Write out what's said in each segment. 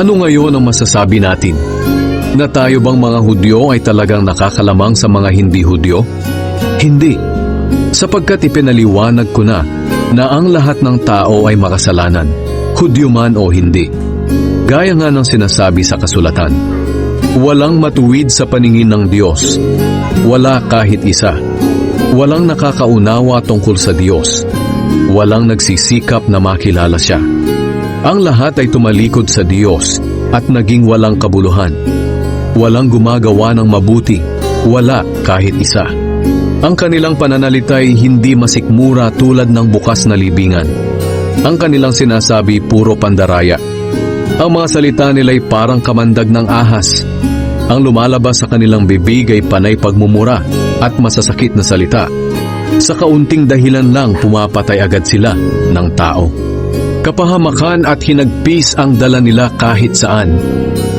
Ano ngayon ang masasabi natin? Na tayo bang mga Hudyo ay talagang nakakalamang sa mga hindi Hudyo? Hindi. Sapagkat ipinaliwanag ko na na ang lahat ng tao ay makasalanan, Hudyo man o hindi. Gaya nga ng sinasabi sa kasulatan, walang matuwid sa paningin ng Diyos. Wala kahit isa. Walang nakakaunawa tungkol sa Diyos. Walang nagsisikap na makilala siya. Ang lahat ay tumalikod sa Diyos at naging walang kabuluhan. Walang gumagawa ng mabuti. Wala kahit isa. Ang kanilang pananalita ay hindi masikmura tulad ng bukas na libingan. Ang kanilang sinasabi puro pandaraya. Ang mga salita nila ay parang kamandag ng ahas. Ang lumalabas sa kanilang bibig ay panay pagmumura at masasakit na salita. Sa kaunting dahilan lang pumapatay agad sila ng tao. Kapahamakan at hinagpis ang dala nila kahit saan.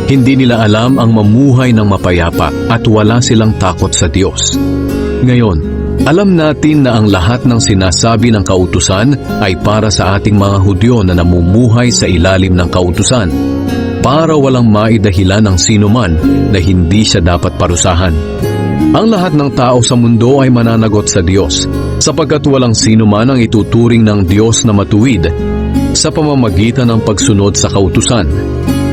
Hindi nila alam ang mamuhay ng mapayapa at wala silang takot sa Diyos. Ngayon, alam natin na ang lahat ng sinasabi ng kautusan ay para sa ating mga Hudyo na namumuhay sa ilalim ng kautusan para walang maidahilan ng sinuman na hindi siya dapat parusahan. Ang lahat ng tao sa mundo ay mananagot sa Diyos sapagkat walang sinuman ang ituturing ng Diyos na matuwid sa pamamagitan ng pagsunod sa kautusan.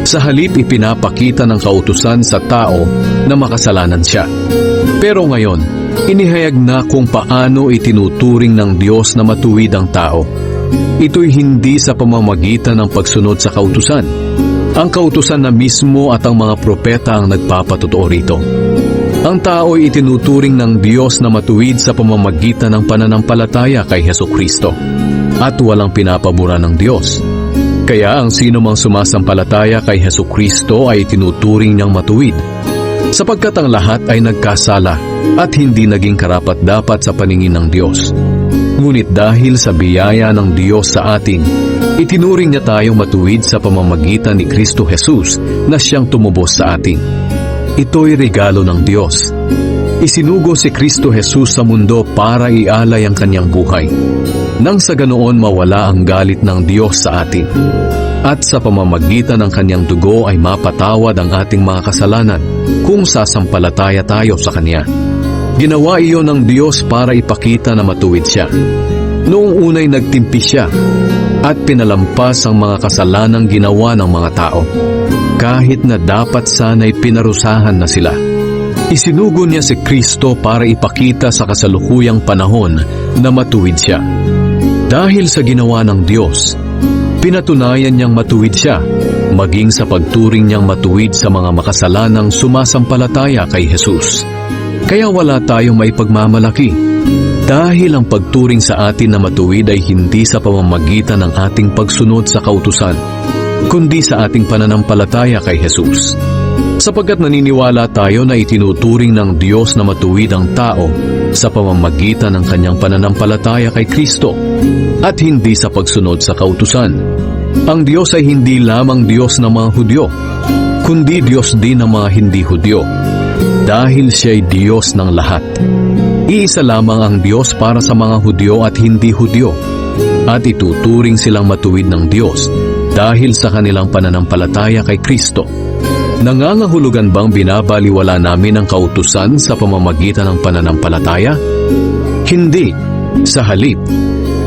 Sa halip ipinapakita ng kautusan sa tao na makasalanan siya. Pero ngayon, inihayag na kung paano itinuturing ng Diyos na matuwid ang tao. Ito'y hindi sa pamamagitan ng pagsunod sa kautusan. Ang kautusan na mismo at ang mga propeta ang nagpapatotoo rito. Ang tao ay itinuturing ng Diyos na matuwid sa pamamagitan ng pananampalataya kay Heso Kristo at walang pinapabura ng Diyos. Kaya ang sino mang sumasampalataya kay Heso Kristo ay itinuturing niyang matuwid sapagkat ang lahat ay nagkasala at hindi naging karapat dapat sa paningin ng Diyos. Ngunit dahil sa biyaya ng Diyos sa atin, itinuring niya tayong matuwid sa pamamagitan ni Kristo Jesus na siyang tumubos sa atin. Ito'y regalo ng Diyos. Isinugo si Kristo Jesus sa mundo para ialay ang kanyang buhay. Nang sa ganoon mawala ang galit ng Diyos sa atin. At sa pamamagitan ng kanyang dugo ay mapatawad ang ating mga kasalanan kung sasampalataya tayo sa Kanya. Ginawa iyon ng Diyos para ipakita na matuwid siya. Noong unay nagtimpi siya at pinalampas ang mga kasalanang ginawa ng mga tao. Kahit na dapat sana'y pinarusahan na sila. Isinugo niya si Kristo para ipakita sa kasalukuyang panahon na matuwid siya. Dahil sa ginawa ng Diyos, pinatunayan niyang matuwid siya, maging sa pagturing niyang matuwid sa mga makasalanang sumasampalataya kay Jesus. Kaya wala tayong maipagmamalaki dahil ang pagturing sa atin na matuwid ay hindi sa pamamagitan ng ating pagsunod sa kautusan, kundi sa ating pananampalataya kay Jesus. Sapagkat naniniwala tayo na itinuturing ng Diyos na matuwid ang tao sa pamamagitan ng kanyang pananampalataya kay Kristo at hindi sa pagsunod sa kautusan. Ang Diyos ay hindi lamang Diyos ng mga Hudyo, kundi Diyos din ng mga hindi Hudyo dahil siya'y Diyos ng lahat. Iisa lamang ang Diyos para sa mga Hudyo at hindi Hudyo at ituturing silang matuwid ng Diyos dahil sa kanilang pananampalataya kay Kristo. Nangangahulugan bang binabaliwala namin ang kautusan sa pamamagitan ng pananampalataya? Hindi. Sa halip,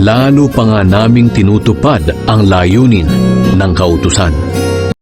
lalo pa nga naming tinutupad ang layunin ng kautusan.